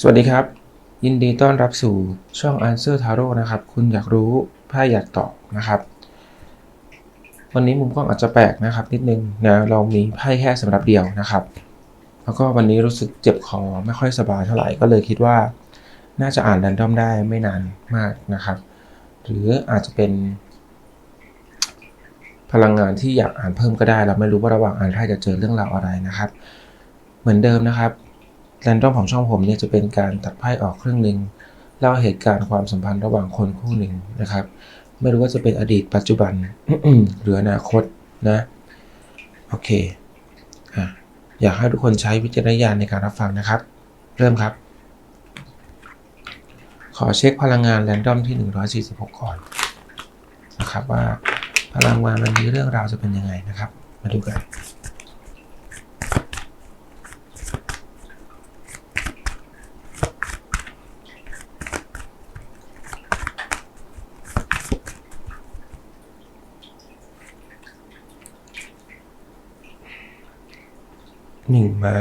สวัสดีครับ ยินดีต้อนรับสู่ช่อง Answer Tarot นะครับ คุณอยากรู้ไพ่อยากตอบนะครับ วันนี้มุมกล้องอาจจะแปลกนะครับ นิดนึงนะเรามีไพ่แค่สำหรับเดียวนะครับ แล้วก็วันนี้รู้สึกเจ็บคอไม่ค่อยสบายเท่าไหร่ก็เลยคิดว่า น่าจะอ่านแรนดอมได้ไม่นานมากนะครับ หรืออาจจะเป็น พลังงานที่อยากอ่านเพิ่มก็ได้ เราไม่รู้ว่าระหว่างอ่านไพ่จะเจอเรื่องราวอะไรนะครับ เหมือนเดิมนะครับ แรนดอมของช่องผมเนี่ยจะเป็นการตัดไพ่ออกครึ่งหนึ่งเล่าเหตุการณ์ความสัมพันธ์ระหว่างคนคู่หนึ่งนะครับ ไม่รู้ว่าจะเป็นอดีตปัจจุบันหรืออนาคตนะโอเคออยากให้ทุกคนใช้วิจารณญาณในการรับฟังนะครับ เริ่มครับ ขอเช็คพลังงานแรนดอมที่ 146 ก่อนนะครับว่าพลังงานวันนี้เรื่องราวจะเป็นยังไงนะครับ มาดูกัน หนึ่งไม้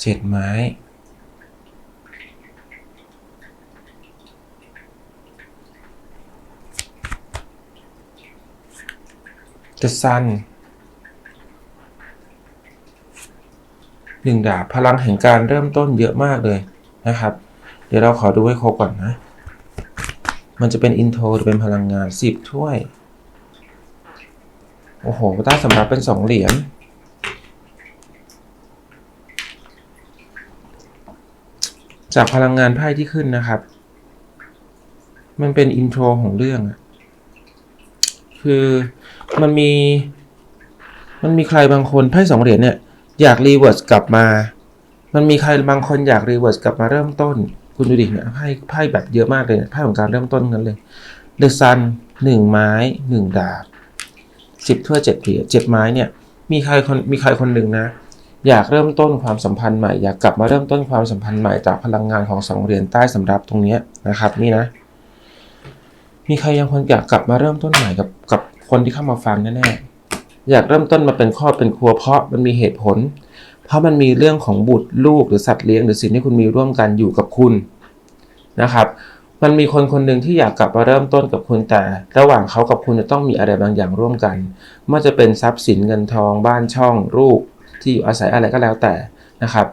เจ็ดไม้ The Sun หนึ่งดาบพลังแห่งการเริ่มต้นเยอะมากเลยนะครับ เดี๋ยวเราขอดูให้ครบก่อนนะ มันจะเป็นอินโทรหรือเป็นพลังงานสิบถ้วย โอ้โหใต้สำรับเป็นสองเหรียญ จากพลังงานไพ่ที่ขึ้นนะครับ มันเป็นอินโทรของเรื่องอะคือมันมี มันมีใครบางคนไพ่สองเหรียญเนี่ย อยากรีเวิร์สกลับมา มันมีใครบางคนอยากรีเวิร์สกลับมาเริ่มต้น คุณดูดิเนี่ยไพ่ไพ่แบบเยอะมากเลยเนี่ยไพ่ของการเริ่มต้นนั้นเลยเดอะซันหนึ่งไม้หนึ่งดาบสิบถ้วยเจ็ดเหรียญเจ็ดไม้เนี่ย มีใครคนมีใครคนหนึ่งนะ อยากเริ่มต้นความสัมพันธ์ใหม่อยากกลับมาเริ่มต้นความสัมพันธ์ใหม่จากพลังงานของสองเหรียญใต้สำรับตรงนี้นะครับ นี่นะ มีใครยังคนอยากกลับมาเริ่มต้นใหม่กับกับคนที่เข้ามาฟังแน่ๆอยากเริ่มต้นมาเป็นครอบเป็นครัวเพราะมันมีเหตุผล เพราะมันมีเรื่องของบุตรลูกหรือสัตว์เลี้ยงหรือสิ่งที่คุณมีร่วมกันอยู่กับคุณนะครับ มันมีคนคนหนึ่งที่อยากกลับมาเริ่มต้นกับคุณแต่ ระหว่างเขากับคุณจะต้องมีอะไรบางอย่างร่วมกันไม่ว่าจะเป็นทรัพย์สินเงินทอง บ้านช่องลูก ที่อยู่อาศัยอะไรก็แล้วแต่นะครับ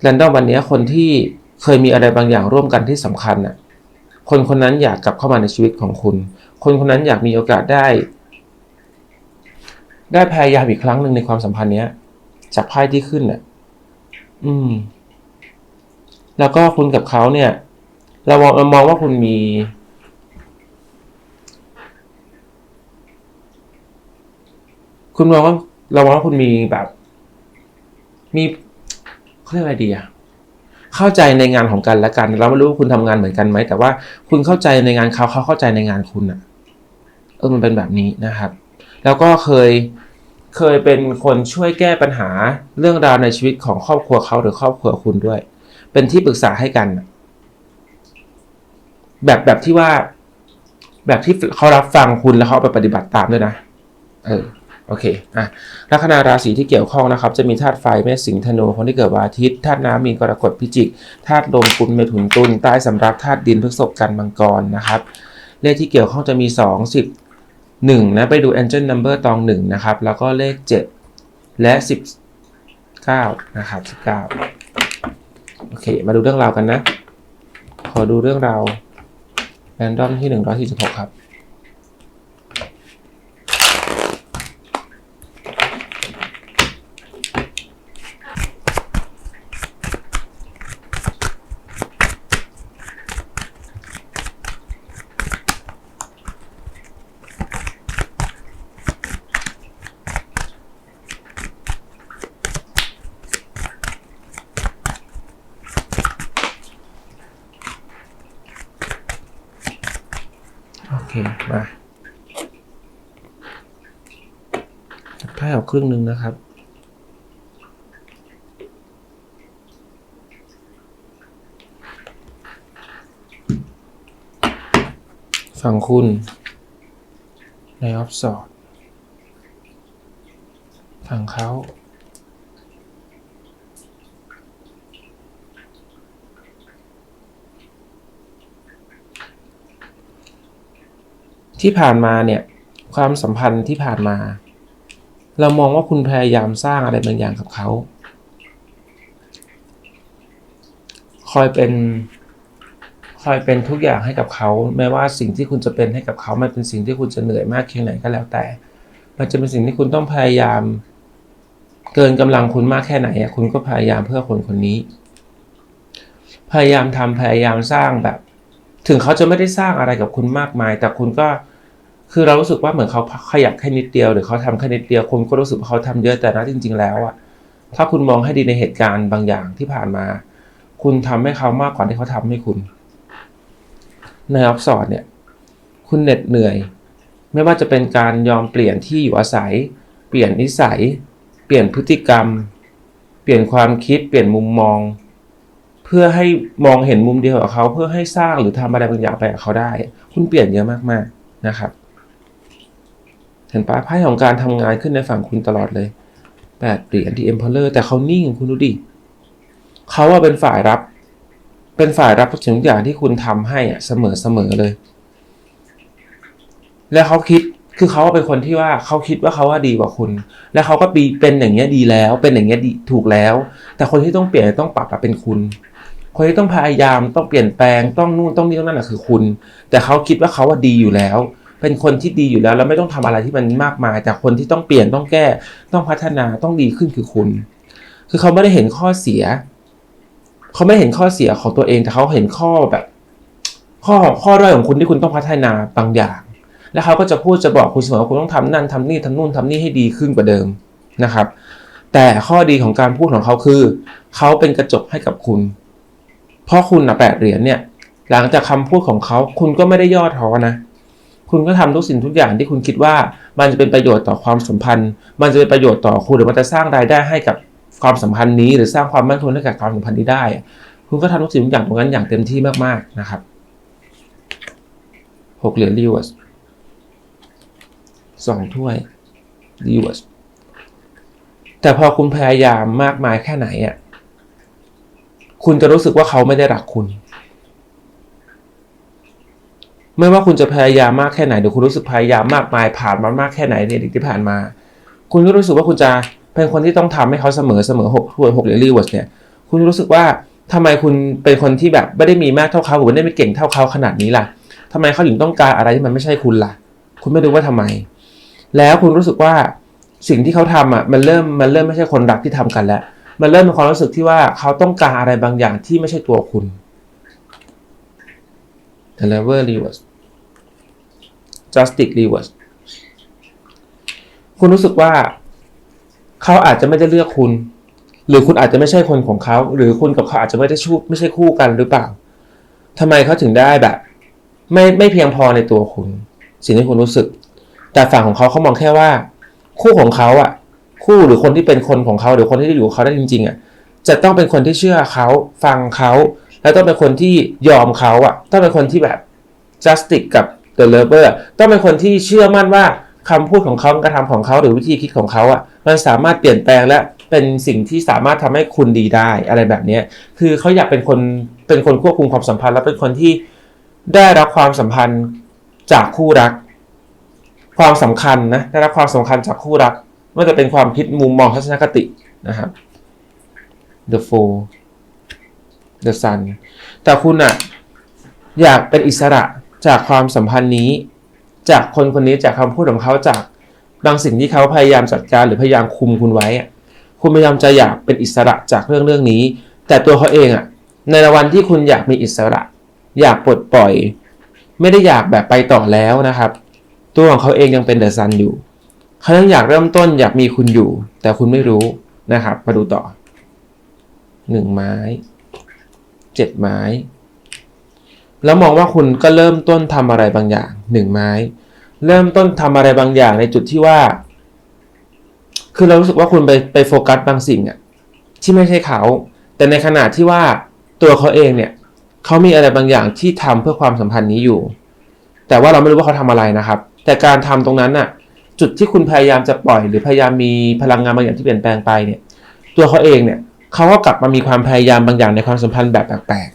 แรนดอมวันนี้คนที่เคยมีอะไรบางอย่างร่วมกันที่สำคัญน่ะคนคนนั้นอยากกลับเข้ามาในชีวิตของคุณ คนคนนั้นอยากมีโอกาสได้ ได้พยายามอีกครั้งหนึ่งในความสัมพันธ์เนี้ย จากไพ่ที่ขึ้นน่ะ อืม แล้วก็คุณกับเขาเนี่ย เรามองเรามองว่าคุณมี คุณมองว่าเรามองว่าคุณมีแบบ มีเขาเรียกอะไรดีอะเข้าใจในงานของกันและกัน เราไม่รู้ว่าคุณทำงานเหมือนกันไหม แต่ว่าคุณเข้าใจในงานเขาเขาเข้าใจในงานคุณอะเออมันเป็นแบบนี้นะครับ แล้วก็เคยเคยเป็นคนช่วยแก้ปัญหาเรื่องราวในชีวิตของครอบครัวเขาหรือครอบครัวคุณด้วย เป็นที่ปรึกษาให้กันแบบแบบที่ว่า แบบที่เขารับฟังคุณแล้วเขาไปปฏิบัติตามด้วยนะ เออ โอเคอะลัคนาราศีที่เกี่ยวข้องนะครับ จะมีธาตุไฟเมษสิงห์ธนูคนที่เกิดวันอาทิตย์ธาตุน้ำมีกรกฎพิจิกธาตุลมกุมเมถุนตุลใต้สำรับธาตุดินพฤษภกันมังกรนะครับ เลขที่เกี่ยวข้องจะมี 2 10 1นะไปดู angel number ตอง1นะครับแล้วก็เลข 7 และ 19นะครับ19 โอเค มาดูเรื่องราวกันนะ ขอดูเรื่องราวแรนดอมที่ 146 ครับ มาตัดไพ่ออกครึ่งหนึ่งนะครับ ฝั่งคุณ ในออฟสอดฝั่งเขา ที่ผ่านมาเนี่ยความสัมพันธ์ที่ผ่านมา เรามองว่าคุณพยายามสร้างอะไรบางอย่างกับเขา คอยเป็นคอยเป็นทุกอย่างให้กับเขาแม้ว่าสิ่งที่คุณจะเป็นให้กับเขามันเป็นสิ่งที่คุณจะเหนื่อยมากเพียงไหนก็แล้วแต่ มันจะเป็นสิ่งที่คุณต้องพยายามเกินกำลังคุณมากแค่ไหนคุณก็พยายามเพื่อคนคนนี้ พยายามทำพยายามสร้างแบบ ถึงเขาจะไม่ได้สร้างอะไรกับคุณมากมาย แต่คุณก็ คือเรารู้สึกว่าเหมือนเขาขยับแค่นิดเดียวหรือเขาทำแค่นิดเดียวคุณก็รู้สึกว่าเขาทำเยอะแต่นะจริง ๆ แล้วอะถ้าคุณมองให้ดีในเหตุการณ์บางอย่างที่ผ่านมา คุณทำให้เขามากกว่าที่เขาทำให้คุณ ในออฟสอดเนี่ย คุณเหน็ดเหนื่อย ไม่ว่าจะเป็นการยอมเปลี่ยนที่อยู่อาศัย เปลี่ยนนิสัย เปลี่ยนพฤติกรรม เปลี่ยนความคิด เปลี่ยนมุมมอง เพื่อให้มองเห็นมุมเดียวกับเขา เพื่อให้สร้างหรือทำอะไรบางอย่างไปกับเขาได้ คุณเปลี่ยนเยอะมากๆนะครับ เห็นปะไพ่ของการทำงานขึ้นในฝั่งคุณตลอดเลยแปดเหรียญที่เอ็มพอเลอร์แต่เขานิ่งคุณดูดิเขาว่าเป็นฝ่ายรับ เป็นฝ่ายรับทุกสิ่งทุกอย่างที่คุณทำให้อะเสมอเสมอเลย แล้วเขาคิดคือเขาเป็นคนที่ว่าเขาคิดว่าเขาว่าดีกว่าคุณ แล้วเขาก็ปีเป็นอย่างเงี้ยดีแล้ว เป็นอย่างเงี้ยดีถูกแล้ว แต่คนที่ต้องเปลี่ยนต้องปรับเป็นคุณ คนที่ต้องพยายามต้องเปลี่ยนแปลงต้องนู่นต้องนี่ต้องนั่นแหะคือคุณ แต่เขาคิดว่าเขาว่าดีอยู่แล้ว เป็นคนที่ดีอยู่แล้ว แล้วไม่ต้องทำอะไรที่มันมากมาย แต่คนที่ต้องเปลี่ยนต้องแก้ ต้องพัฒนาต้องดีขึ้นคือคุณ คือเขาไม่ได้เห็นข้อเสีย เขาไม่เห็นข้อเสียของตัวเองแต่เขาเห็นข้อแบบ ข้อข้อด้อยของคุณที่คุณต้องพัฒนาบางอย่าง แล้วเขาก็จะพูดจะบอกคุณเสมอว่าคุณต้องทำนั่นทำนี่ทำนู่นทำนี่ให้ดีขึ้นกว่าเดิมนะครับ แต่ข้อดีของการพูดของเขาคือ เขาเป็นกระจกให้กับคุณ เพราะคุณนะแปดเหรียญเนี่ย หลังจากคำพูดของเขาคุณก็ไม่ได้ย่อท้อนะ คุณก็ทำทุกสิ่งทุกอย่างที่คุณคิดว่า มันจะเป็นประโยชน์ต่อความสัมพันธ์ มันจะเป็นประโยชน์ต่อคุณหรือมันจะสร้างรายได้ให้กับความสัมพันธ์นี้ หรือสร้างความมั่นคงให้กับความสัมพันธ์นี้ได้ คุณก็ทำทุกสิ่งทุกอย่างตรงนั้นอย่างเต็มที่มากๆนะครับหกเหรียญรีเวิร์สสองถ้วยรีเวิร์สแต่พอคุณพยายามมากมายแค่ไหนอะคุณจะรู้สึกว่าเขาไม่ได้รักคุณ ไม่ว่าคุณจะพยายามมากแค่ไหนหรือคุณรู้สึกพยายามมากมายผ่านมามากแค่ไหนในอดีตที่ผ่านมา คุณก็รู้สึกว่าคุณจะเป็นคนที่ต้องทำให้เขาเสมอเสมอหกถ้วยหกเหรียญรีเวิร์สเนี่ย คุณรู้สึกว่าทำไมคุณเป็นคนที่แบบไม่ได้มีมากเท่าเขาหรือไม่ได้ไม่เก่งเท่าเขาขนาดนี้ล่ะทำไมเขาถึงต้องการอะไรที่มันไม่ใช่คุณล่ะ คุณไม่รู้ว่าทำไม แล้วคุณรู้สึกว่าสิ่งที่เขาทำอะมันเริ่มมันเริ่มไม่ใช่คนรักที่ทำกันแล้ว มันเริ่มเป็นความรู้สึกที่ว่าเขาต้องการอะไรบางอย่างที่ไม่ใช่ตัวคุณ The level reverse justice reverse คุณรู้สึกว่าเขาอาจจะไม่ได้เลือกคุณ หรือคุณอาจจะไม่ใช่คนของเขา หรือคุณกับเขาอาจจะไม่ได้ชูไม่ใช่คู่กันหรือเปล่าทำไมเขาถึงได้แบบ ไม่ไม่เพียงพอในตัวคุณ สิ่งที่คุณรู้สึก แต่ฝั่งของเขาเขามองแค่ว่า คู่ของเขาอะ คู่หรือคนที่เป็นคนของเขาหรือคนที่อยู่กับเขาได้จริงๆอะจะต้องเป็นคนที่เชื่อเขาฟังเขา แล้วต้องเป็นคนที่ยอมเขาอะ ต้องเป็นคนที่แบบ justic กับ the lover ต้องเป็นคนที่เชื่อมั่นว่าคำพูดของเขาการะทำของเขาหรือวิธีคิดของเขาอะมันสามารถเปลี่ยนแปลงและเป็นสิ่งที่สามารถทำให้คุณดีได้อะไรแบบเนี้คือเขาอยากเป็นคนเป็นคนควบคุมความสัมพันธ์ และเป็นคนที่ได้รับความสัมพันธ์จากคู่รัก ความสำคัญนะได้รับความสำคัญจากคู่รักไม่ว่าจะเป็นความคิดมุมมองทัศนคตินะครับ the fool the sun แต่คุณอะอยากเป็นอิสระ จากความสัมพันธ์นี้ จากคนคนนี้จากคำพูดของเขาจากบางสิ่งที่เขาพยายามจัดการหรือพยายามคุมคุณไว้คุณพยายามจะอยากเป็นอิสระจากเรื่องเรื่องนี้ แต่ตัวเขาเองอะในวันที่คุณอยากมีอิสระ อยากปลดปล่อย ไม่ได้อยากแบบไปต่อแล้วนะครับ ตัวของเขาเองยังเป็นเดอะซันอยู่เขายังอยากเริ่มต้นอยากมีคุณอยู่ แต่คุณไม่รู้นะครับ มาดูต่อหนึ่งไม้เจ็ดไม้ แล้วมองว่าคุณก็เริ่มต้นทำอะไรบางอย่างหนึ่งไม้ เริ่มต้นทำอะไรบางอย่างในจุดที่ว่า คือเรารู้สึกว่าคุณไปไปโฟกัสบางสิ่งอะที่ไม่ใช่เขา แต่ในขณะที่ว่าตัวเขาเองเนี่ยเขามีอะไรบางอย่างที่ทำเพื่อความสัมพันธ์นี้อยู่ แต่ว่าเราไม่รู้ว่าเขาทำอะไรนะครับ แต่การทำตรงนั้นน่ะ จุดที่คุณพยายามจะปล่อย หรือพยายามมีพลังงานบางอย่างที่เปลี่ยนแปลงไปเนี่ย ตัวเขาเองเนี่ยเขาก็กลับมามีความพยายามบางอย่างในความสัมพันธ์แบบแปลก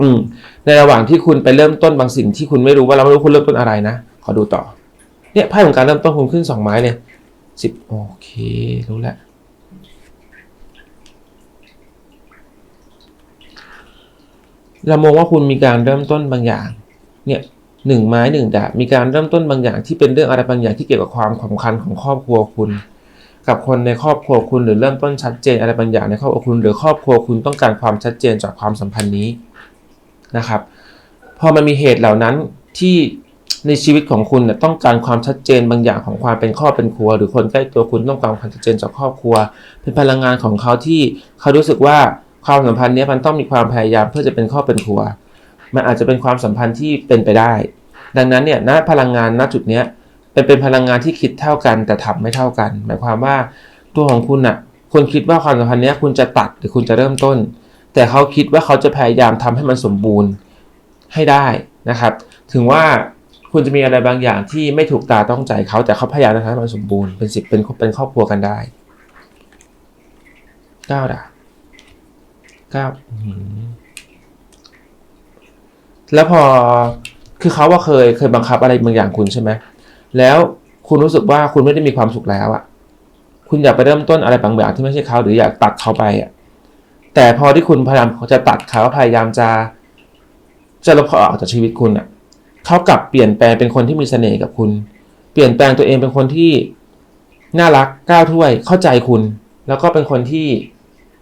อืม ในระหว่างที่คุณไปเริ่มต้นบางสิ่งที่คุณไม่รู้ว่าเราไม่รู้คุณเริ่มต้นอะไรนะ ขอดูต่อ เนี่ยไพ่ของการเริ่มต้นคุณขึ้นสองไม้เนี่ยสิบโอเค รู้แล้วเรามองว่าคุณมีการเริ่มต้นบางอย่าง เนี่ยหนึ่งไม้หนึ่งดาบมีการเริ่มต้นบางอย่างที่เป็นเรื่องอะไรบางอย่างที่เกี่ยวกับความสำคัญของครอบครัวคุณ กับคนในครอบครัวคุณหรือเริ่มต้นชัดเจนอะไรบางอย่างในครอบครัวคุณ หรือครอบครัวคุณต้องการความชัดเจนจากความสัมพันธ์นี้ นะครับ พอมันมีเหตุเหล่านั้นที่ในชีวิตของคุณต้องการความชัดเจนบางอย่างของความเป็นครอบเป็นครัว หรือคนใกล้ตัวคุณต้องการความชัดเจนจากครอบครัว เป็นพลังงานของเขาที่เขารู้สึกว่าความสัมพันธ์นี้มันต้องมีความพยายามเพื่อจะเป็นครอบเป็นครัว มันอาจจะเป็นความสัมพันธ์ที่เป็นไปได้ ดังนั้นเนี่ยณพลังงานณจุดเนี้ยเป็นเป็นพลังงานที่คิดเท่ากันแต่ทำไม่เท่ากัน หมายความว่าตัวของคุณน่ะคุณคิดว่าความสัมพันธ์นี้คุณจะตัดหรือคุณจะเริ่มต้น แต่เขาคิดว่าเขาจะพยายามทำให้มันสมบูรณ์ให้ได้นะครับ ถึงว่าคุณจะมีอะไรบางอย่างที่ไม่ถูกตาต้องใจเขาแต่เขาพยายามจะทำให้มันสมบูรณ์เป็นสิบเป็นเป็นครอบครัวกันได้เก้าดาเก้าแล้วพอคือเขาว่าเคยเคยบังคับอะไรบางอย่างคุณใช่ไหมแล้วคุณรู้สึกว่าคุณไม่ได้มีความสุขแล้วอะคุณอยากไปเริ่มต้นอะไรบางอย่างที่ไม่ใช่เขาหรืออยากตัดเขาไปอะ แต่พอที่คุณพยายามจะตัดเขาพยายามจะจะลบเขาออกจากชีวิตคุณอะเขากลับเปลี่ยนแปลงเป็นคนที่มีเสน่ห์กับคุณ เปลี่ยนแปลงตัวเองเป็นคนที่น่ารักก้าวถ้วยเข้าใจคุณ แล้วก็เป็นคนที่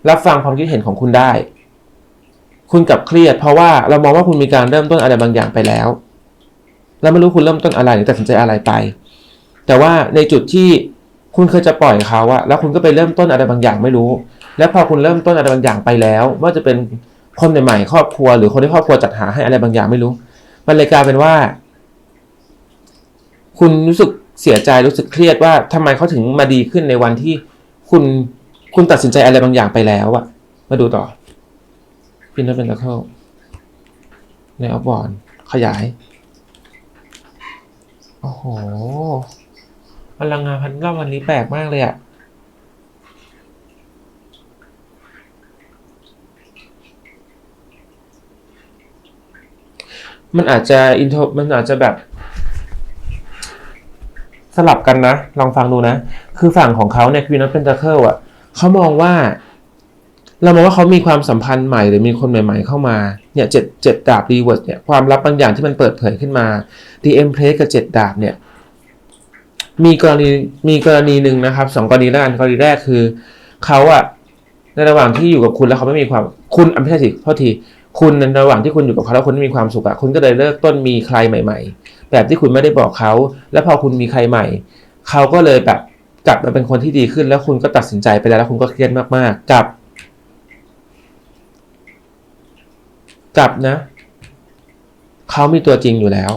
รับฟังความคิดเห็นของคุณได้ คุณกลับเครียด เพราะว่าเรามองว่าคุณมีการเริ่มต้นอะไรบางอย่างไปแล้วเราไม่รู้คุณเริ่มต้นอะไรหรือตัดสินใจอะไรไป แต่ว่าในจุดที่คุณเคยจะปล่อยเขาอะแล้วคุณก็ไปเริ่มต้นอะไรบางอย่างไม่รู้ และพอคุณเริ่มต้นอะไรบางอย่างไปแล้วว่าจะเป็นคนใหม่ๆครอบครัว หรือคนที่ครอบครัวจัดหาให้อะไรบางอย่างไม่รู้ มันเลยกลายเป็นว่า คุณรู้สึกเสียใจรู้สึกเครียดว่าทำไมเขาถึงมาดีขึ้นในวันที่คุณคุณตัดสินใจอะไรบางอย่างไปแล้วอะมาดูต่อพินนัเป็นตะเข้าในออฟบอลขยาย โอ้โหพลังงานพันเก้าวันนี้แปลกมากเลยอะ มันอาจจะอินโทรมันอาจจะแบบสลับกันนะ ลองฟังดูนะ คือฝั่งของเขาเนี่ยคือนัทเป็นตะเคิลอะเขามองว่า เรามองว่าเขามีความสัมพันธ์ใหม่หรือมีคนใหม่ ๆ เข้ามา เนี่ยเจ็ดเจ็ดดาบรีเวิร์สเนี่ยความลับบางอย่างที่มันเปิดเผยขึ้นมาดีเอ็มเพลสกับเจ็ดดาบเนี่ย มีกรณีมีกรณีหนึ่งนะครับสองกรณีแรกกรณีแรกคือเขาอะในระหว่างที่อยู่กับคุณแล้วเขาไม่มีความคุณอะไม่ใช่สิโทษที คุณในระหว่างที่คุณอยู่กับเขาแล้วคุณม่มีความสุขอะคุณก็เลยเลิกต้นมีใครใหม่ ๆ แบบที่คุณไม่ได้บอกเขา แล้วพอคุณมีใครใหม่ เขาก็เลยแบบกลับมาเป็นคนที่ดีขึ้น แล้วคุณก็ตัดสินใจไปแล้วแล้วคุณก็เครียดมากๆ กับ กับนะ เขามีตัวจริงอยู่แล้ว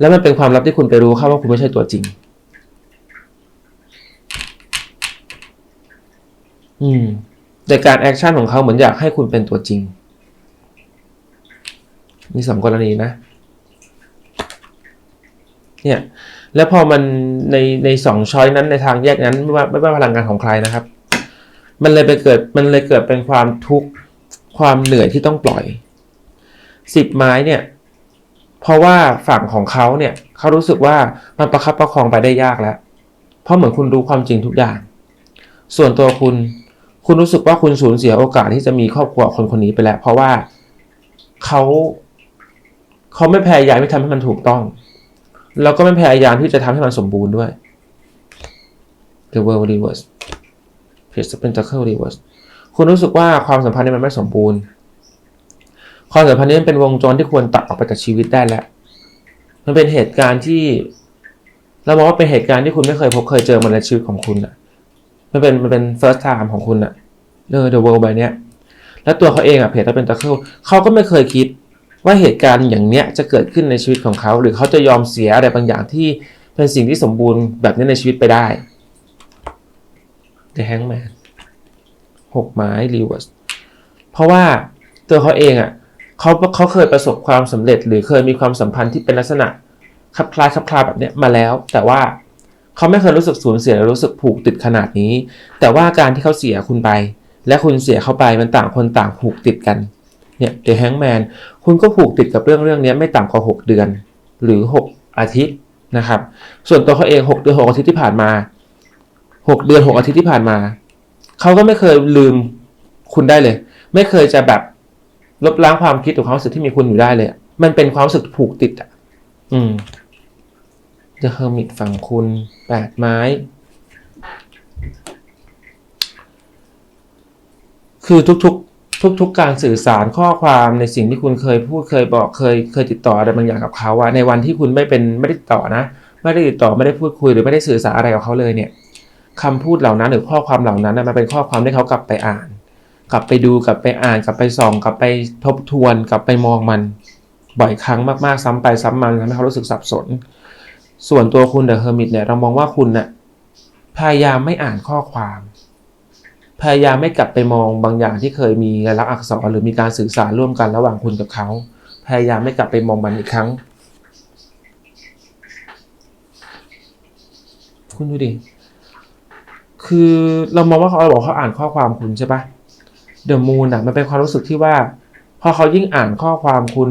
แล้วมันเป็นความลับที่คุณไปรู้เข้าว่าคุณไม่ใช่ตัวจริง อืม แต่การแอคชั่นของเขาเหมือนอยากให้คุณเป็นตัวจริง มีสองกรณีนะ เนี่ย แล้วพอมันในในสองช้อยนั้นในทางแยกนั้นไม่ว่าไม่ว่าพลังงานของใครนะครับ มันเลยไปเกิดมันเลยเกิดเป็นความทุกข์ความเหนื่อยที่ต้องปล่อยสิบไม้เนี่ย เพราะว่าฝั่งของเขาเนี่ยเขารู้สึกว่ามันประคับประคองไปได้ยากแล้ว เพราะเหมือนคุณรู้ความจริงทุกอย่าง ส่วนตัวคุณ คุณรู้สึกว่าคุณสูญเสียโอกาสที่จะมีครอบครัวคนคนนี้ไปแล้ว เพราะว่าเขาเขาไม่พยายามที่ทำให้มันถูกต้อง แล้วก็ไม่พยายามที่จะทำให้มันสมบูรณ์ด้วย The World Reverse Page of Pentacle Reverse คุณรู้สึกว่าความสัมพันธ์นี้มันไม่สมบูรณ์ ความสัมพันธ์นี้มันเป็นวงจรที่ควรตัดออกไปจากชีวิตได้แล้ว มันเป็นเหตุการณ์ที่เรามองว่าเป็นเหตุการณ์ที่คุณไม่เคยพบเคยเจอมาในชีวิตของคุณอะ มันเป็นมันเป็น first time ของคุณอะเออ The World ใบเนี้ยแล้วตัวเขาเองอะเพจเราเป็นตะเคิลเขาก็ไม่เคยคิดว่าเหตุการณ์อย่างเนี้ยจะเกิดขึ้นในชีวิตของเขา หรือเขาจะยอมเสียอะไรบางอย่างที่เป็นสิ่งที่สมบูรณ์แบบนี้ในชีวิตไปได้ The Hangman หกไม้รีเวิร์สเพราะว่าตัวเขาเองอะเขาเขาเคยประสบความสำเร็จ หรือเคยมีความสัมพันธ์ที่เป็นลักษณะคลับคลายคลับคลาแบบเนี้ยมาแล้ว แต่ว่า เขาไม่เคยรู้สึกสูญเสียหรือรู้สึกผูกติดขนาดนี้ แต่ว่าการที่เขาเสียคุณไป และคุณเสียเขาไปมันต่างคนต่างผูกติดกันเนี่ย The Hangman คุณก็ผูกติดกับเรื่องเรื่องนี้ไม่ต่ำกว่า 6 เดือน หรือ 6 อาทิตย์นะครับ ส่วนตัวเขาเอง 6 เดือน 6 อาทิตย์ที่ผ่านมา 6 เดือน 6 อาทิตย์ที่ผ่านมา เขาก็ไม่เคยลืมคุณได้เลย ไม่เคยจะแบบลบล้างความคิดหรือความรู้สึกที่มีคุณอยู่ได้เลย มันเป็นความรู้สึกผูกติดอะ อืม The Hermit ฝั่งคุณแปดไม้ คือทุกๆทุกๆการสื่อสารข้อความในสิ่งที่คุณเคยพูดเคยบอกเคยเคยติดต่ออะไรบางอย่างกับเขาอะในวันที่คุณไม่เป็นไม่ได้ติดต่อนะ ไม่ได้ติดต่อไม่ได้พูดคุยหรือไม่ได้สื่อสารอะไรกับเขาเลยเนี่ยคำพูดเหล่านั้นหรือข้อความเหล่านั้นมันเป็นข้อความที่เขากลับไปอ่าน กลับไปดูกลับไปอ่านกลับไปส่อง กลับไปทบทวน กลับไปมองมัน บ่อยครั้งมากๆซ้ำไปซ้ำมาทำให้เขารู้สึกสับสน ส่วนตัวคุณเดอะเฮอร์มิตเนี่ยเรามองว่าคุณน่ะพยายามไม่อ่านข้อความ พยายามไม่กลับไปมองบางอย่างที่เคยมีลายลักษณ์อักษรหรือมีการสื่อสารร่วมกันระหว่างคุณกับเขา พยายามไม่กลับไปมองมันอีกครั้ง คุณดูดิคือเรามองว่าเขาเราบอกเขาอ่านข้อความคุณใช่ปะเดอะมูนอะมันเป็นความรู้สึกที่ว่า พอเขายิ่งอ่านข้อความคุณ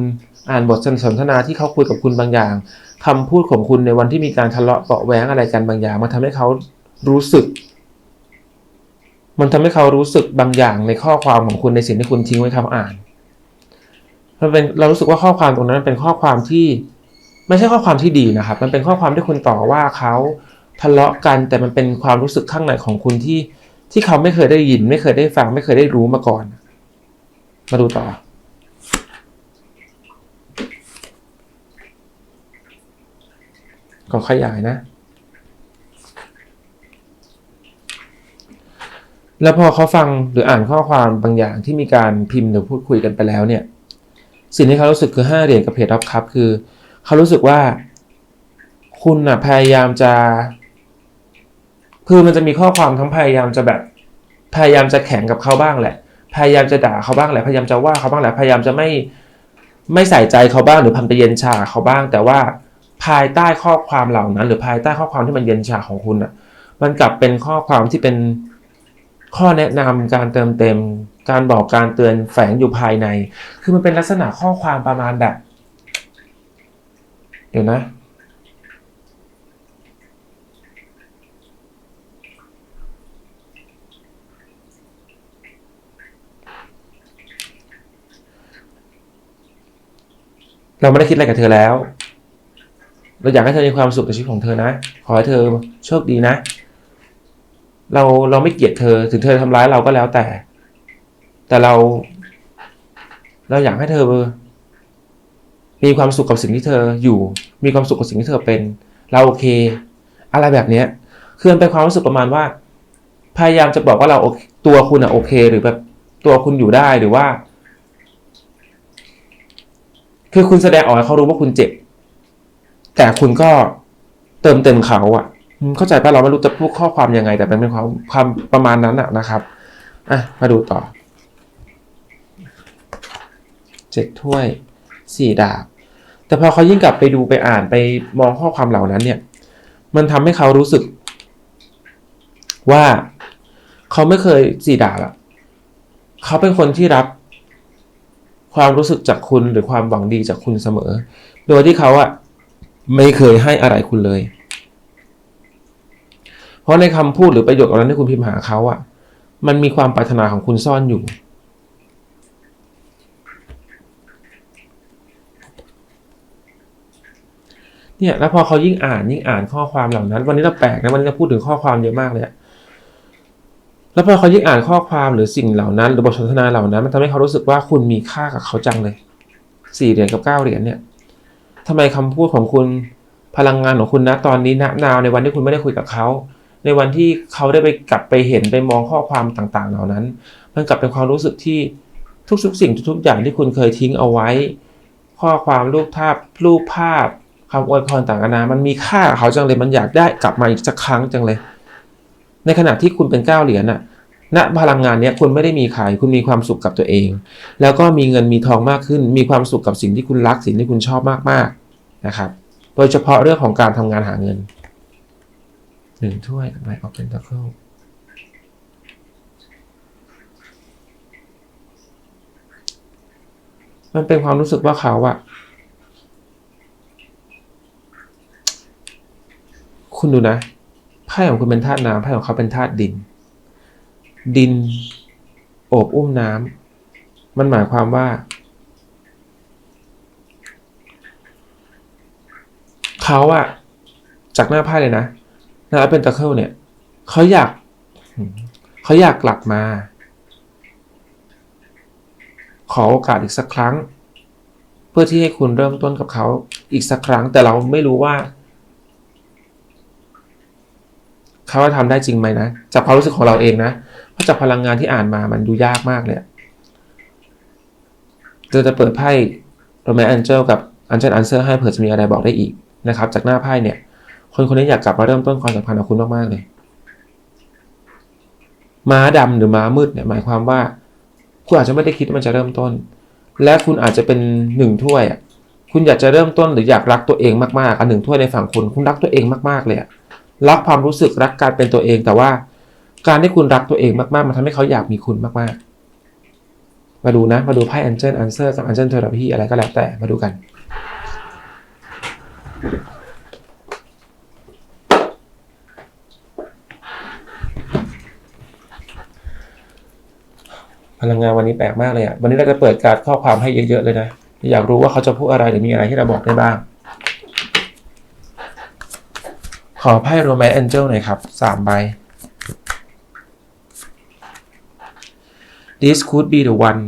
อ่านบทสนทนาที่เขาคุยกับคุณบางอย่าง คำพูดของคุณในวันที่มีการทะเลาะเบาะแว้งอะไรกันบางอย่าง มันทำให้เขารู้สึก มันทำให้เขารู้สึกบางอย่างในข้อความของคุณในสิ่งที่คุณทิ้งไว้เขาอ่านมันเป็นเรารู้สึกว่าข้อความตรงนั้นเป็นข้อความที่ไม่ใช่ข้อความที่ดีนะครับ มันเป็นข้อความที่คุณต่อว่าเขาทะเลาะกัน แต่มันเป็นความรู้สึกข้างในของคุณที่ที่เขาไม่เคยได้ยิน ไม่เคยได้ฟัง ไม่เคยได้รู้มาก่อน มาดูต่อ ขอขยายนะ แล้วพอเขาฟังหรืออ่านข้อความบางอย่างที่มีการพิมพ์หรือพูดคุยกันไปแล้วเนี่ย สิ่งที่เขารู้สึกคือห้าเหรียญกับเพจรับครับคือ เขารู้สึกว่าคุณน่ะพยายามจะคือมันจะมีข้อความทั้งพยายามจะแบบพยายามจะแข่งกับเขาบ้างแหละ พยายามจะด่าเขาบ้างแหละ พยายามจะว่าเขาบ้างแหละ พยายามจะไม่ไม่ใส่ใจเขาบ้างหรือพันไปเย็นชาเขาบ้าง แต่ว่า ภายใต้ข้อความเหล่านั้น หรือภายใต้ข้อความที่มันเย็นชาของคุณอะ มันกลับเป็นข้อความที่เป็นข้อแนะนำการเติมเต็ม การบอกการเตือนแฝงอยู่ภายใน คือมันเป็นลักษณะข้อความประมาณแบบ เดี๋ยวนะ เราไม่ได้คิดอะไรกับเธอแล้ว เราอยากให้เธอมีความสุขในชีวิตของเธอนะ ขอให้เธอโชคดีนะ เราเราไม่เกลียดเธอ ถึงเธอทำร้ายเราก็แล้วแต่ แต่เรา เราอยากให้เธอ มีความสุขกับสิ่งที่เธออยู่ มีความสุขกับสิ่งที่เธอเป็น เราโอเค อะไรแบบเนี้ยคือมันเป็นความรู้สึกประมาณว่า พยายามจะบอกว่าเราโอเคตัวคุณอะโอเค หรือแบบตัวคุณอยู่ได้หรือว่า คือคุณแสดงออกให้เขารู้ว่าคุณเจ็บ แต่คุณก็เติมเต็มเขาอะเข้าใจป่ะเราไม่รู้จะพูดข้อความยังไง แต่มันเป็นความความประมาณนั้นอะนะครับอะมาดูต่อเจ็ดถ้วยสี่ดาบ แต่พอเขายิ่งกลับไปดูไปอ่านไปมองข้อความเหล่านั้นเนี่ย มันทำให้เขารู้สึก ว่าเขาไม่เคยสี่ดาบอะเขาเป็นคนที่รับความรู้สึกจากคุณหรือความหวังดีจากคุณเสมอ โดยที่เขาอะ ไม่เคยให้อะไรคุณเลย เพราะในคำพูดหรือประโยคเหล่านั้นที่คุณพิมพ์หาเขาอะมันมีความปรารถนาของคุณซ่อนอยู่ เนี่ยแล้วพอเขายิ่งอ่านยิ่งอ่านข้อความเหล่านั้น วันนี้เราแปลกนะวันนี้เราพูดถึงข้อความเยอะมากเลยแล้วพอเขายิ่งอ่านข้อความหรือสิ่งเหล่านั้น หรือบทสนทนาเหล่านั้น มันทำให้เขารู้สึกว่าคุณมีค่ากับเขาจังเลยสี่เหรียญกับเก้าเหรียญเนี่ย ทำไมคำพูดของคุณพลังงานของคุณนะตอนนี้นะนาวในวันที่คุณไม่ได้คุยกับเขา ในวันที่เขาได้ไปกลับไปเห็นไปมองข้อความต่างๆ เหล่านั้น มันกลับเป็นความรู้สึกที่ทุกๆ สิ่งทุกๆอย่างที่คุณเคยทิ้งเอาไว้ ข้อความรูปภาพรูปภาพคำอวยพรต่างๆนานามันมีค่าเขาจังเลยมันอยากได้กลับมาอีกสักครั้งจังเลย ในขณะที่คุณเป็นเก้าเหรียญน่ะ ณพลังงานเนี้ยคุณไม่ได้มีขายคุณมีความสุขกับตัวเอง แล้วก็มีเงินมีทองมากขึ้น มีความสุขกับสิ่งที่คุณรักสิ่งที่คุณชอบมากๆนะครับ โดยเฉพาะเรื่องของการทำงานหาเงินหนึ่งถ้วยกับไมออฟเป็นตะเคิลมันเป็นความรู้สึกว่าเขาอะคุณดูนะไพ่ของคุณเป็นธาตุน้ำไพ่ของเขาเป็นธาตุดิน ดิน โอบอุ้มน้ำมันหมายความว่า เขาอะจากหน้าไพ่เลยนะหน้าเป็นตะเคิลเนี่ยเขาอยากเขาอยากกลับมา ขอโอกาสอีกสักครั้ง เพื่อที่ให้คุณเริ่มต้นกับเขาอีกสักครั้ง แต่เราไม่รู้ว่า เขาจะทำได้จริงไหมนะจากความรู้สึกของเราเองนะเพราะจากพลังงานที่อ่านมามันดูยากมากเลยเราจะเปิดไพ่โรแมนแอนเจลกับอันเจนอันเซอร์ให้เผื่อจะมีอะไรบอกได้อีกนะครับ จากหน้าไพ่เนี่ย คนคนนี้อยากกลับมาเริ่มต้นความสัมพันธ์กับคุณมากๆเลย ม้าดำหรือม้ามืดเนี่ยหมายความว่า คุณอาจจะไม่ได้คิดว่ามันจะเริ่มต้น และคุณอาจจะเป็นหนึ่งถ้วยคุณอยากจะเริ่มต้นหรืออยากรักตัวเองมากๆอันหนึ่งถ้วยในฝั่งคุณคุณรักตัวเองมากๆเลยอะ รักความรู้สึกรักการเป็นตัวเอง แต่ว่าการที่คุณรักตัวเองมากๆ มันทำให้เขาอยากมีคุณมากๆ มาดูนะ มาดูไพ่ Angel Answer กับ Angel Therapy อะไรก็แล้วแต่มาดูกัน พลังงานวันนี้แปลกมากเลยอะวันนี้เราจะเปิดการข้อความให้เยอะๆเลยนะ อยากรู้ว่าเขาจะพูดอะไรหรือมีอะไรที่เราบอกได้บ้าง ขอไพ่โรแมนแองเจิลหน่อยครับสามใบ This could be the one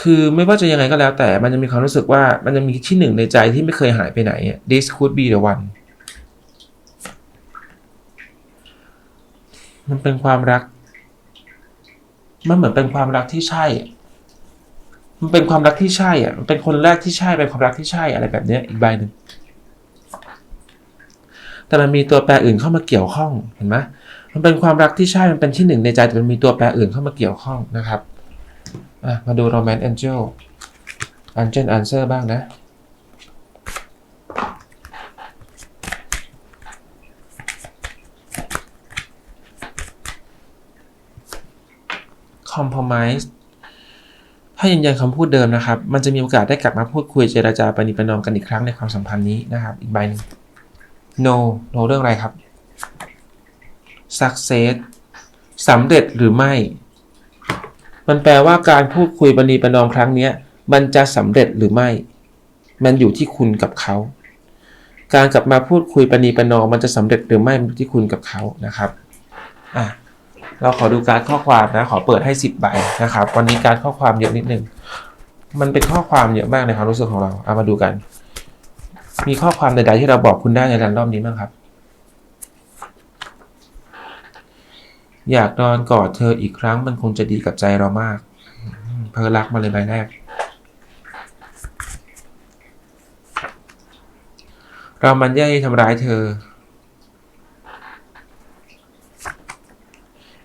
คือไม่ว่าจะยังไงก็แล้วแต่มันจะมีความรู้สึกว่ามันจะมีที่หนึ่งในใจที่ไม่เคยหายไปไหน This could be the one มันเป็นความรัก มันเหมือนเป็นความรักที่ใช่ มันเป็นความรักที่ใช่อะ มันเป็นคนแรกที่ใช่ เป็นความรักที่ใช่อะไรแบบเนี้ยอีกใบหนึ่ง แต่มันมีตัวแปรอื่นเข้ามาเกี่ยวข้องเห็นไหมมันเป็นความรักที่ใช่ มันเป็นที่หนึ่งในใจแต่มันมีตัวแปรอื่นเข้ามาเกี่ยวข้องนะครับมาดู Romance Angel Angel Answer บ้างนะ compromise ถ้ายืนยันคำพูดเดิมนะครับ มันจะมีโอกาสได้กลับมาพูดคุยเจราจาปณิปนอมกันอีกครั้งในความสัมพันธ์นี้นะครับ อีกใบหนึง no no เรื่องอะไรครับ success สำเร็จหรือไม่ มันแปลว่าการพูดคุยปณีประนอมครั้งนี้มันจะสำเร็จหรือไม่ มันอยู่ที่คุณกับเขา การกลับมาพูดคุยปณีประนอมมันจะสำเร็จหรือไม่มันอยู่ที่คุณกับเขานะครับอะเราขอดูการข้อความนะ ขอเปิดให้สิบใบนะครับ วันนี้การข้อความเยอะนิดนึง มันเป็นข้อความเยอะมากในความรู้สึกของเรา เอามาดูกัน มีข้อความใดๆที่เราบอกคุณได้ในรันดอมนี้บ้างครับ อยากนอนกอดเธออีกครั้งมันคงจะดีกับใจเรามาก เพอรักมาเลยใบแรก เรามันแย่ทำร้ายเธอ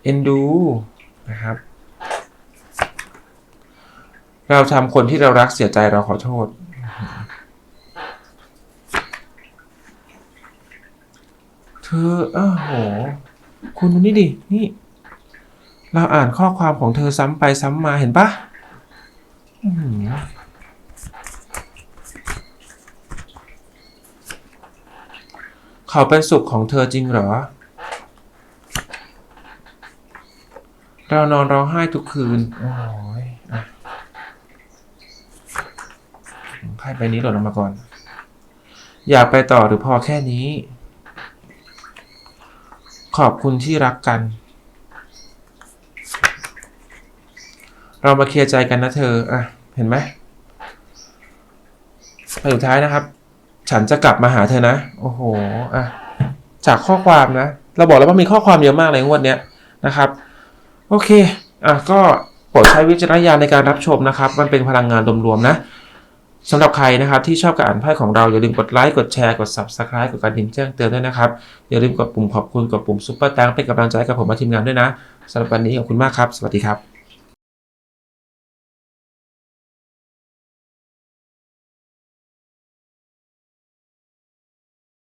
เอ็นดูนะครับ เราทำคนที่เรารักเสียใจเราขอโทษ เธ ออ้าวโห คุณดูนี่ดิ นี่ เราอ่านข้อความของเธอซ้ำไปซ้ำมาเห็นปะอื้อหือเขาเป็นสุขของเธอจริงเหรอ เรานอนร้องไห้ทุกคืน โอ้ยอะไพ่ใบนี้หล่นลงมาก่อน อยากไปต่อหรือพอแค่นี้ ขอบคุณที่รักกัน เรามาเคลียร์ใจกันนะเธอ อะ เห็นไหมไปสุดท้ายนะครับ ฉันจะกลับมาหาเธอนะ โอ้โห อะ จากข้อความนะ เราบอกแล้วว่ามีข้อความเยอะมากเลยงวดเนี้ยนะครับ โอเค อะ ก็โปรดใช้วิจารณญาณในการรับชมนะครับ มันเป็นพลังงานรวมๆนะ สำหรับใครนะครับที่ชอบการอ่านไพ่ของเราอย่าลืมกดไลค์กดแชร์กด subscribe กดกระดิ่งแจ้งเตือนด้วยนะครับ อย่าลืมกดปุ่มขอบคุณกดปุ่มซุปเปอร์ตังเป็นกำลังใจกับผมและทีมงานด้วยนะสำหรับวันนี้ขอบคุณมากครับ สวัสดีครับ